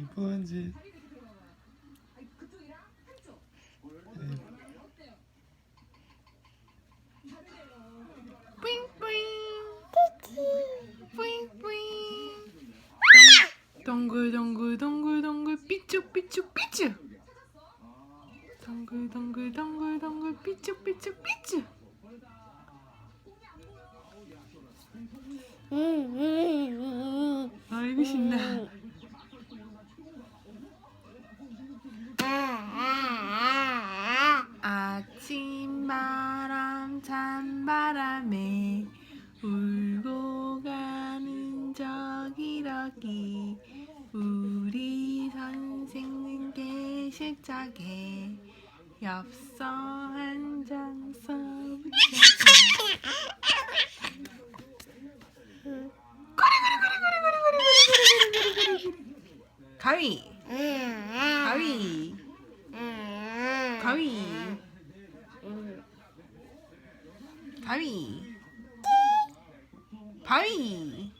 이쁜지. 동글 동글 동글 동글 삐쭉 삐쭉 삐쭉. 동글 동글 동글 동글 삐쭉 삐쭉 삐쭉. 아이고 신나 아침바람 찬바람에 울고 가는 저기러기 우리 선생님 계실 적에 엽서 한 장 써붙여서 가위 가위 가위 가위. 바위